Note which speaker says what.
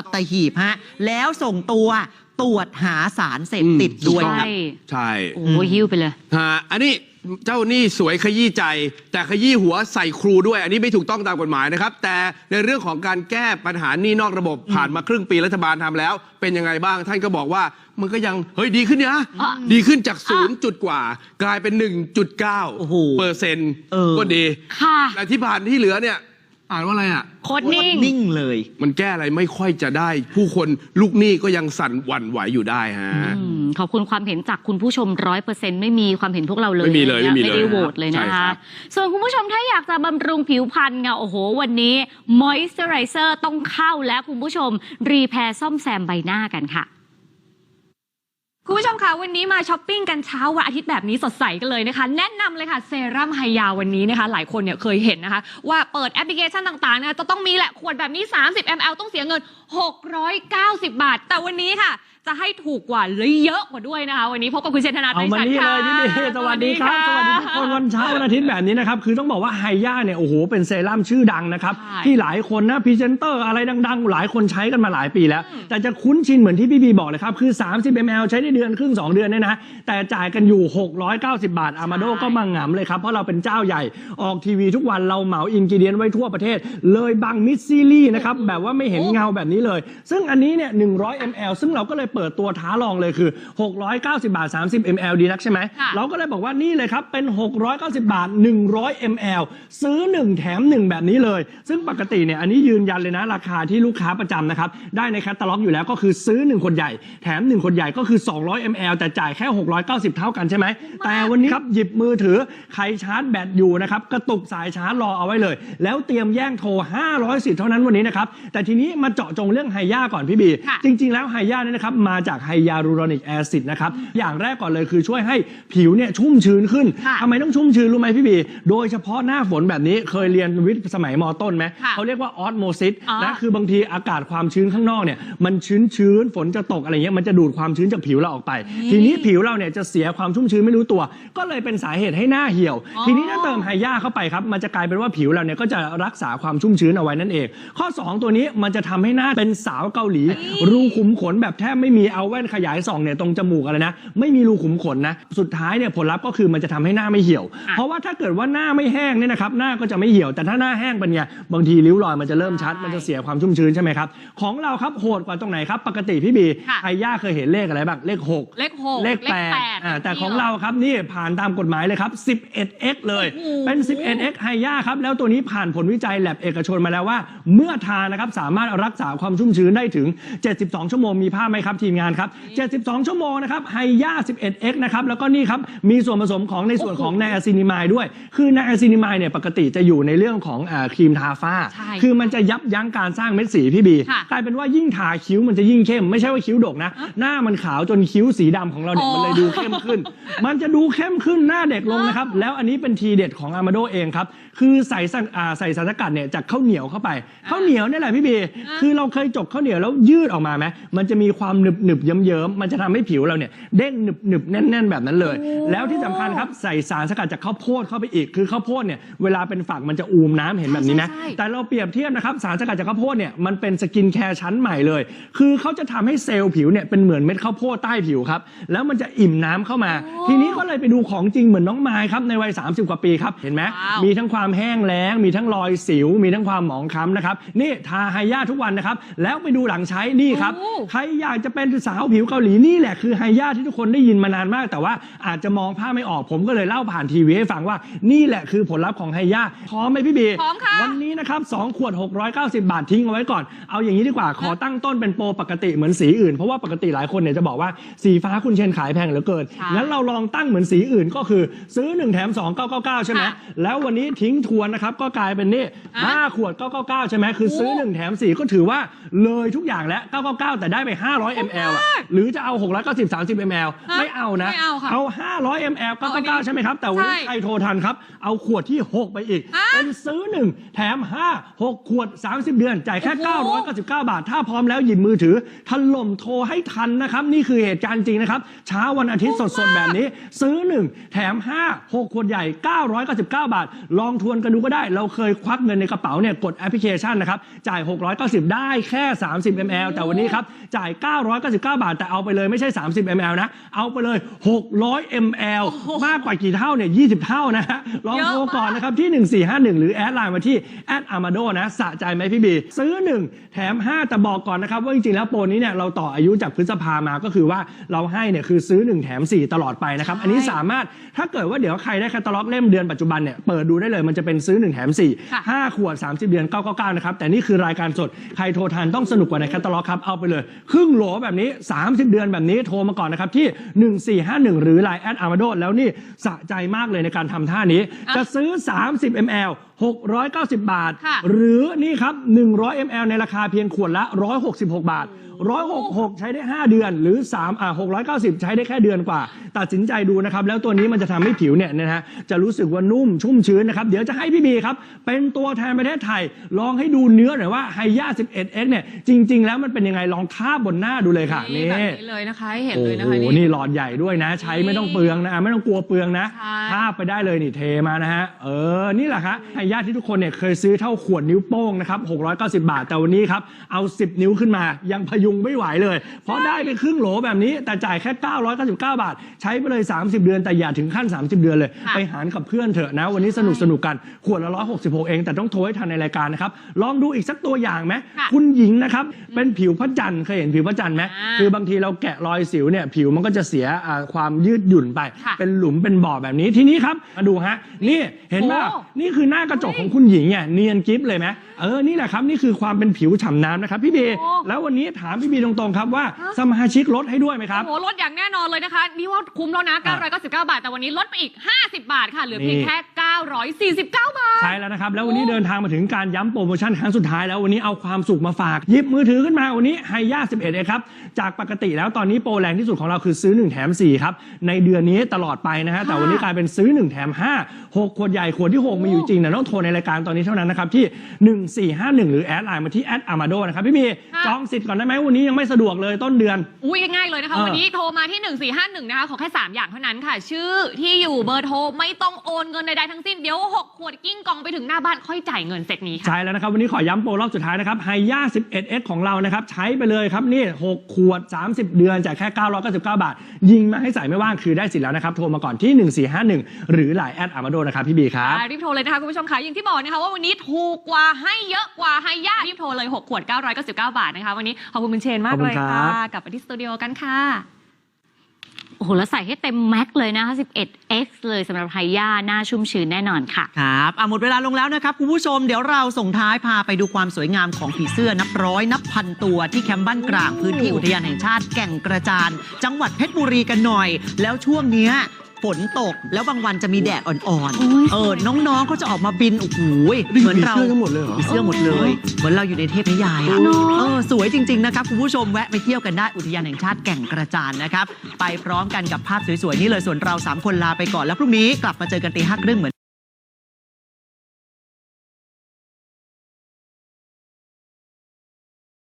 Speaker 1: สัตหีบฮะ แล้วส่งตัวตรวจหาสารเสพติดด้วย
Speaker 2: ใช่
Speaker 1: ครับ
Speaker 3: ใช่
Speaker 2: โอ้โหหิ้วไปเลย
Speaker 3: ฮะอันนี้เจ้าหนี่สวยขยี้ใจ แต่ขยี้หัวใส่ครูด้วย อันนี้ไม่ถูกต้องตามกฎหมายนะครับ แต่ในเรื่องของการแก้ปัญหาหนี้นอกระบบผ่านมาครึ่งปีรัฐบาลทำแล้ว เป็นยังไงบ้างท่านก็บอกว่ามันก็ยัง เฮ้ยดีขึ้นนะ
Speaker 2: อะ
Speaker 3: ดีขึ้นจากศูนย์จุดกว่า กลายเป็น 1.9
Speaker 1: โอ้โห
Speaker 3: เปอร์เซ็นต์
Speaker 1: เออ
Speaker 3: ก็ดี
Speaker 2: ค่ะ
Speaker 3: แต่ที่ผ่านที่เหลือเนี่ย อ่านว่าอะไรอะ
Speaker 2: โคตรนิ่ง
Speaker 1: นิ่งเลย
Speaker 3: มันแก้อะไรไม่ค่อยจะได้ ผู้คนลูกหนี้ก็ยังสั่นหวั่นไหวอยู่ได้ฮะ
Speaker 2: อืมขอบคุณความเห็นจากคุณผู้ชมร้อยเปอร์เซ็นต์ไม่มีความเห็นพวกเราเลย
Speaker 3: ไม่มีเลย
Speaker 2: นะ
Speaker 3: ไม่มีเลย
Speaker 2: ไม่ได้โหวตเลย
Speaker 3: ใช่
Speaker 2: นะ
Speaker 3: ครั
Speaker 2: คะ
Speaker 3: บ
Speaker 2: ส่วนคุณผู้ชมถ้าอยากจะบำรุงผิวพรรณไงโอ้โห วันนี้มอยส์เจอไรเซอร์ต้องเข้าแล้วคุณผู้ชมรีแพร์ซ่อมแซมใบหน้ากันค่ะ
Speaker 4: คุณผู้ชมคะวันนี้มาช้อปปิ้งกันเช้าวันอาทิตย์แบบนี้สดใสกันเลยนะคะ แนะนำเลยค่ะเซรั่มไฮยาวันนี้นะคะ หลายคนเนี่ยเคยเห็นนะคะ ว่าเปิดแอปพลิเคชันต่างๆนะคะจะต้องมีแหละขวดแบบนี้ 30 ml ต้องเสียเงิน 690 บาท แต่วันนี้ค่ะจะให้ถูกกว่าและเยอะกว่าด้วยนะคะ วันนี้พบกับคุณเชนธนา
Speaker 5: เอา
Speaker 4: ไตร
Speaker 5: มา
Speaker 4: ฉัน
Speaker 5: นี่
Speaker 4: ท์ค่ะ
Speaker 5: เลยนี่นี่สวัสดีครับ สวัสดีทุกคนวันเช้าวันอาทิตย์แบบนี้นะครับ คือต้องบอกว่าไฮย่าเนี่ยโอ้โหเป็นเซรั่มชื่อดังนะครับ
Speaker 4: ใช่
Speaker 5: ที่หลายคนนะพรีเซนเตอร์อะไรดังๆ หลายคนใช้กันมาหลายปีแล้ว แต่จะคุ้นชินเหมือนที่พี่บีบอกเลยครับ คือ 30 ml ใช้ได้เดือนครึ่ง 2 เดือนเนี่ยนะ แต่จ่ายกันอยู่ 690 บาทอามาโดก็มาหงำเลยครับ เพราะเราเป็นเจ้าใหญ่ออกทีวีทุกวันเราเหมาอินกิเดียนไว้ทั่วประเทศ เลยบังมิดซีรีส์นะครับแบบว่าไม่เห็นเงาแบบนี้เลย ซึ่งอันนี้เนี่ย100 ml ซึ่งเราก็เลยเปิดตัวท้าลองเลยคือ 690 บาท 30 ml ดีนักใช่ไหม
Speaker 4: ค่ะ
Speaker 5: เราก็เลยบอกว่านี่เลยครับ เป็น 690 บาท 100 ml ซื้อ 1 แถม 1 แบบนี้เลย ซึ่งปกติเนี่ยอันนี้ยืนยันเลยนะราคาที่ลูกค้าประจำนะครับ ได้ในแคตตาล็อกอยู่แล้วก็คือซื้อ 1 คนใหญ่ แถม 1 คนใหญ่ก็คือ 200 ml แต่จ่ายแค่ 690 เท่ากันใช่ไหม แต่วันนี้ครับหยิบมือถือใครชาร์จแบตอยู่นะครับกระตุกสายชาร์จรอเอาไว้เลย แล้วเตรียมแย่งโทร 500สิทธิ์เท่านั้นวันนี้นะครับแต่ทีนี้มาเจาะจงเรื่องไฮยาก่อนพี่บี
Speaker 4: ค่ะ
Speaker 5: จริง ๆ แล้วไฮยาเนี่ยนะครับมาจากไฮยาลูรอนิกแอซิดนะครับ อย่างแรกก่อนเลยคือช่วยให้ผิวเนี่ยชุ่มชื้นขึ้น
Speaker 4: ค่ะ
Speaker 5: ทำไมต้องชุ่มชื้นรู้ไหมพี่บี โดยเฉพาะหน้าฝนแบบนี้เคยเรียนวิทย์สมัยมต้นไหม
Speaker 4: ค่ะ
Speaker 5: เขาเรียกว่าออสโมซิส
Speaker 4: อ๋อ
Speaker 5: นะคือบางทีอากาศความชื้นข้างนอกเนี่ยมันชื้นชื้นๆฝนจะตกอะไรเงี้ยมันจะดูดความชื้นจากผิวเราออกไป ทีนี้ผิวเราเนี่ยจะเสียความชุ่มชื้นไม่รู้ตัว ก็เลยเป็นสาเหตุให้หน้าเหี่ยว
Speaker 4: อ๋อ
Speaker 5: ทีนี้ถ้าเติมไฮยาเข้าไปครับมันจะกลายเป็นว่าผิวเราเนี่ยก็จะรักษาความชุ่มชื้นเอาไว้นั่นเอง ข้อ 2 ตัวนี้มันจะทำให้หน้าเป็นสาวเกาหลี รูขุมขนแบบแทบไม่มีเอาแว่นขยายส่องเนี่ยตรงจมูกอะไรนะ ไม่มีรูขุมขนนะ สุดท้ายเนี่ยผลลัพธ์ก็คือมันจะทำให้หน้าไม่เหี่ยว
Speaker 4: อะ
Speaker 5: เพราะว่าถ้าเกิดว่าหน้าไม่แห้งเนี่ยนะครับหน้าก็จะไม่เหี่ยว แต่ถ้าหน้าแห้งเป็นไงบางทีริ้วรอยมันจะเริ่มชัด มันจะเสียความชุ่มชื้นใช่ไหมครับ ของเราครับโหดกว่าตรงไหนครับ ปกติพี่บี
Speaker 4: ค่ะ
Speaker 5: ไอย่าเคยเห็นเลขอะไรบ้าง เลขหก
Speaker 4: เลขหก
Speaker 5: เลขแปด
Speaker 4: เลขแปด
Speaker 5: อ่าแต่
Speaker 4: แบบนี้
Speaker 5: ของ
Speaker 4: เหรอ
Speaker 5: เราครับนี่ผ่านตามกฎหมายเลยครับ 11x เลย
Speaker 4: โอ้โห
Speaker 5: เป็น 11x ไฮย่าครับ แล้วตัวนี้ผ่านผลวิจัยแลบเอกชนมาแล้วว่า เมื่อทานนะครับ สามารถรักษาความชุ่มชื้นได้ถึง 72 ชั่วโมงมีภาพไหมครับทีมงานครับ 72 ชั่วโมงนะครับไฮย่า 11x นะครับแล้วก็นี่ครับมีส่วนผสมของในส่วนของไนอาซินิมายด้วย คือไนอาซินิมายเนี่ยปกติจะอยู่ในเรื่องของอาครีมทาฝ้า
Speaker 4: ใช่
Speaker 5: คือมันจะยับยั้งการสร้างเม็ดสีพี่บี
Speaker 4: ค่ะ
Speaker 5: กลายเป็นว่ายิ่งทาคิ้วมันจะยิ่งเข้ม ไม่ใช่ว่าคิ้วดกนะ หน้ามันขาวจนคิ้วสีดำของเราเนี่ย
Speaker 4: อ๋อ
Speaker 5: มันเลยดูเข้มขึ้น มันจะดูเข้มขึ้นหน้าเด็กลงนะครับ แล้วอันนี้เป็นทีเด็ดของอามาโดเองครับ คือใส่สังอ่าใส่สารสกัดเนี่ยจากข้าวเหนียวเข้าไป ข้าวเหนียวเนี่ยแหละพี่บี คือเราเคยจกข้าวเหนียวแล้วยืดออกมาไหมมันจะมีความหนึบหนึบๆเยิ้มๆมันจะทำให้ผิวเราเนี่ยเด้งหนึบหนึบๆแน่น ๆ แบบนั้นเลย แล้วที่สำคัญครับใส่สารสกัดจากข้าวโพดเข้าไปอีกคือข้าวโพดเนี่ยเวลาเป็นฝักมันจะอูมน้ำเห็นแบบนี้นะ
Speaker 4: ใช่ใช่
Speaker 5: แต่เราเปรียบเทียบนะครับสารสกัดจากข้าวโพดเนี่ยมันเป็นสกินแคร์ชั้นใหม่เลย คือเขาจะทำให้เซลล์ผิวเนี่ยเป็นเหมือนเม็ดข้าวโพดใต้ผิวครับแล้วมันจะอิ่มน้ำเข้ามา ทีนี้ก็เลยไปดูของจริงเหมือนน้องไม้ครับในวัย 30 กว่าปีครับเห็นไหม
Speaker 4: ว้าว
Speaker 5: มีทั้งความแห้งแล้ง มีทั้งรอยสิว มีทั้งความหมองคล้ำนะครับนี่ทาไฮยาทุกวันนะครับแล้วไปดูหลังใช้นี่ครับ
Speaker 4: โอ้
Speaker 5: ใครอยากจะเป็นสาวผิวเกาหลีนี่แหละคือไฮยาที่ทุกคนได้ยินมานานมาก แต่ว่าอาจจะมองภาพไม่ออกผมก็เลยเล่าผ่านทีวีให้ฟังว่านี่แหละคือผลลัพธ์ของไฮยาพร้อมไหมพี่บี
Speaker 4: พร้อมค่ะ
Speaker 5: วันนี้นะครับ2ขวด 690 บาททิ้งเอาไว้ก่อน เอาอย่างนี้ดีกว่าขอตั้งต้นเป็นโปรปกติเหมือนสีอื่นเพราะว่าปกติหลายคนเนี่ยจะบอกว่าสีฟ้าคุณเชนขายแพงเหลือเกิน
Speaker 4: ใช่
Speaker 5: งั้นเราลองตั้งเหมือนสีอื่นก็คือซื้อ1แถม2 999 ใช่ไหม
Speaker 4: ค่ะ
Speaker 5: แล้ววันนี้ทิ้งทวนนะครับก็กลายเป็นนี่
Speaker 4: อะ
Speaker 5: 5ขวด999 ใช่ไหมคือซื้อ 1 แถม 4 ก็ถือว่าเลยทุกอย่างแล้ว 999 แต่ได้ไป 500 ml อะหรือจะเอา690 30 ml
Speaker 4: ฮะ
Speaker 5: ไม่เอานะ
Speaker 4: ไม่เอาค่ะ
Speaker 5: เอา500 ml
Speaker 4: เอาอันนี้
Speaker 5: 999ใช่ไหมครับ แต่วันนี้
Speaker 4: ใช่
Speaker 5: ใครโทรทันครับ เอาขวดที่ 6 ไปอีก
Speaker 4: ฮะ
Speaker 5: เป็นซื้อ 1 แถม 5 6 ขวด 30 เดือน จ่ายแค่
Speaker 4: โอ้โห
Speaker 5: 999 บาท ถ้าพร้อมแล้วหยิบมือถือถล่มโทรให้ทันนะครับ นี่คือเหตุตุการณ์จริงนะครับเช้าวันอาทิตย์สดๆ แบบนี้ ซื้อ 1 แถม 5 6 ขวดใหญ่ 999 บาท ลองทวนกันดูก็ได้ เราเคยควักเงินในกระเป๋าเนี่ยกดแอปพลิเคชันนะครับจ่าย 690 ได้แค่ 30 ml แต่วันนี้ครับจ่าย999 บาท แต่เอาไปเลยไม่ใช่ 30 ml นะ เอาไปเลย 600 ml มากกว่ากี่เท่าเนี่ย 20 เท่านะฮะ ลองโทรก่อนนะครับที่ 1451 หรือแอดไลน์มาที่แอดอามาโดนะ สะใจไหมพี่บี ซื้อ 1 แถม 5 แต่บอกก่อนนะครับ ว่าจริงๆ แล้วโปรนี้เนี่ยเราต่ออายุจากพฤษภามาก็คือว่าเราให้เนี่ยคือซื้อ 1 แถม 4 ตลอดไปนะครับ อันนี้สามารถถ้าเกิดว่าเดี๋ยวใครได้แคตตาล็อกเล่มเดือนปัจจุบันเนี่ยเปิดดูได้เลยมันจะเป็นซื้อ 1 แถม
Speaker 4: ค่ะ
Speaker 5: 4 5 ขวด 30 เดือน 999 นะครับแต่นี่คือรายการสดใครโทรทันต้องสนุกกว่าในแคตตาล็อกครับเอาไปเลย ครึ่งโหลแบบนี้ 30 เดือนแบบนี้โทรมาก่อนนะครับที่ 1451 หรือ Line แอดอาร์มาโดแล้วนี่สะใจมากเลยในการทำท่านี้
Speaker 4: อะ
Speaker 5: จะซื้อ 30 ml 690 บาท
Speaker 4: ค่ะ
Speaker 5: หรือนี่ครับ 100 ml ในราคาเพียงขวดละ 166 บาท 166 ใช้ได้ 5 เดือน หรือ3อ่า690 ใช้ได้แค่เดือนกว่า ตัดสินใจดูนะครับ แล้วตัวนี้มันจะทำให้ผิวเนี่ยนะฮะ จะรู้สึกว่านุ่มชุ่มชื้นนะครับ เดี๋ยวจะให้พี่บีครับ เป็นตัวแทนประเทศไทย ลองให้ดูเนื้อหน่อยว่าไฮยา 11x เนี่ย จริง ๆ แล้วมันเป็นยังไง ลองทาบบนหน้าดูเลยค่ะนี่
Speaker 4: แบบนี้เลยนะคะให้เห็น
Speaker 5: โอ้
Speaker 4: เลยนะ
Speaker 5: โห
Speaker 4: คะ
Speaker 5: นี่หลอดใหญ่ด้วยนะ ใช้ไม่ต้องเปลืองนะ ไม่ต้องกลัวเปลืองนะ
Speaker 4: ใช่
Speaker 5: ภาพไปได้เลยนี่เทมานะฮะเออนี่แหละครับให้ญาติที่ทุกคนเนี่ยเคยซื้อเท่าขวดนิ้วโป้งนะครับ690 บาทแต่วันนี้ครับเอา 10 นิ้วขึ้นมา ยังพยุงไม่ไหวเลย เพราะได้ไปครึ่งโหลแบบนี้ แต่จ่ายแค่ 999 บาท ใช้ไปเลย 30 เดือนแต่อย่าถึงขั้น 30 เดือนเลย
Speaker 4: ค่ะ
Speaker 5: ไปหารกับเพื่อนเถอะนะ วันนี้สนุกสนุกกันขวดละ166 เอง แต่ต้องโทรให้ทันในรายการนะครับลองดูอีกสักตัวอย่างไหม
Speaker 4: ค่ะ
Speaker 5: คุณหญิงนะครับเป็นผิวพระจันทร์เคยเห็นผิวพระจันทร์ไหม
Speaker 4: อ่า
Speaker 5: คือบางทีเราแกะรอยสิวเนี่ยผิวมันก็จะเสียอ่าความยืดหยุ่นไป
Speaker 4: ค่ะ
Speaker 5: เป็นหลุมเป็นบ่อแบบนี้ทีนี้ครับมาดูฮะนี่เห็นว่า
Speaker 4: โอ้
Speaker 5: นี่คือหน้ากระจกของคุณหญิงเนี่ยเนียนกิฟเลยไหมเออนี่แหละครับนี่คือความเป็นผิวฉ่ำน้ำนะครับพี่บี
Speaker 4: โอ้
Speaker 5: แล้ววันนี้ถามพี่บีตรงๆครับว่าสมาชิกลดให้ด้วยไหมครับ
Speaker 4: โอ้โหลดอย่างแน่นอนเลยนะคะนี่ว่าคุ้มแล้วนะ999บาท แต่วันนี้ลดไปอีก 50 บาทค่ะเหลือเพียง
Speaker 5: นี่
Speaker 4: แค่ 949บาท
Speaker 5: ใช่แล้วนะครับ แล้ววันนี้เดินทางมาถึงการย้ำโปรโมชั่นครั้งสุดท้ายแล้ววันนี้เอาความสุขมาฝากหยิบมือถือขึ้นมาวันนี้ไฮย่า11เองครับ จากปกติแล้วตอนนี้โปรแรงที่สุดของเราคือซื้อ 1 แถม 4 ครับ ในเดือนนี้ตลอดไปนะฮะแต่วันนี้กลายเป็นซื้อ 1 แถม 5 6 ขวดใหญ่ ขวดที่ 6 มีอยู่จริงแต่ต้องโทรในรายการตอนนี้เท่านั้นนะครับที่ 1451 หรือแอดไลน์มาที่แอดอามาโดนะครับพี่มี
Speaker 4: ค่ะ
Speaker 5: จองสิทธิ์ก่อนได้ไหมวันนี้ยังไม่สะดวกเลยต้นเดือน
Speaker 4: อุ้ยง่ายๆเลยนะคะ
Speaker 5: เออ
Speaker 4: วันนี้โทรมาที่ 1451นะคะขอแค่ 3 อย่างเท่านั้นค่ะ ชื่อที่อยู่เบอร์โทรไม่ต้องโอนเงินใดๆทั้งสิ้นเดี๋ยว 6 ขวดกิ้งกองไปถึงหน้าบ้านค่อยจ่ายเงินเสร็จนี้ค่ะ
Speaker 5: ใช่แล้วนะครับ วันนี้ขอย้ำโปรรอบสุดท้ายนะครับไฮย่า 11x ของเรานะครับ ใช้ไปเลยครับ นี่ 6 ขวด 30 เดือนจากแค่ 999 บาท ยิงมาให้ใส่ไม่ว่างคือได้สิทธิ์แล้วนะครับ โทรมาก่อนที่ 1451 หรือหลายแอดอามาโดนะครับพี่บีครับ
Speaker 4: อ่ารีบโทรเลยนะคะคุณผู้ชมคะอย่างที่บอกนะคะว่าวันนี้ถูกกว่าให้เยอะกว่าให้ยากรีบโทรเลย 6 ขวด 999 บาทนะคะวันนี้ขอบคุณคุณเชนมาก
Speaker 5: ขอบคุ
Speaker 4: เล
Speaker 5: ณ
Speaker 4: ย
Speaker 5: ครั
Speaker 4: ค่ะ
Speaker 5: บ
Speaker 4: กลับไปที่สตูดิโอกันค่ะ
Speaker 2: โอ้โหแล้วใส่ให้เต็มแม็กซ์เลยนะคะ 11x เลยสำหรับไฮย่าหน้าชุ่มชื้นแน่นอนค่ะ
Speaker 1: ครับอะหมดเวลาลงแล้วนะครับ คุณผู้ชมเดี๋ยวเราส่งท้ายพาไปดูความสวยงามของผีเสื้อนับร้อยนับพันตัวที่แคมป์บ้านกลางพื้นที่อุทยานแห่งชาติแก่งกระจาน จังหวัดเพชรบุรีกันหน่อย แล้วช่วงเนี้ย ฝนตก แล้วบางวันจะมีแดดอ่อน
Speaker 2: โอ้ย
Speaker 1: ๆเออ น้องๆก็จะออกมาบินโอ้โหเหมือนเรา
Speaker 3: ผีเสื้อทั้งหมดเลยเหรอ
Speaker 1: ผีเสื้อหมดเลย เหมือนเราอยู่ในเทพนิยายอะ
Speaker 2: เนอะ
Speaker 1: เออสวยจริง ๆ นะครับ คุณผู้ชมแวะไปเที่ยวกันได้อุทยานแห่งชาติแก่งกระจานนะครับ ไปพร้อมกันกับภาพสวยๆ นี่เลยส่วนเรา 3 คนลาไปก่อนแล้วพรุ่งนี้กลับมาเจอกันตีห้าครึ่งเหมือน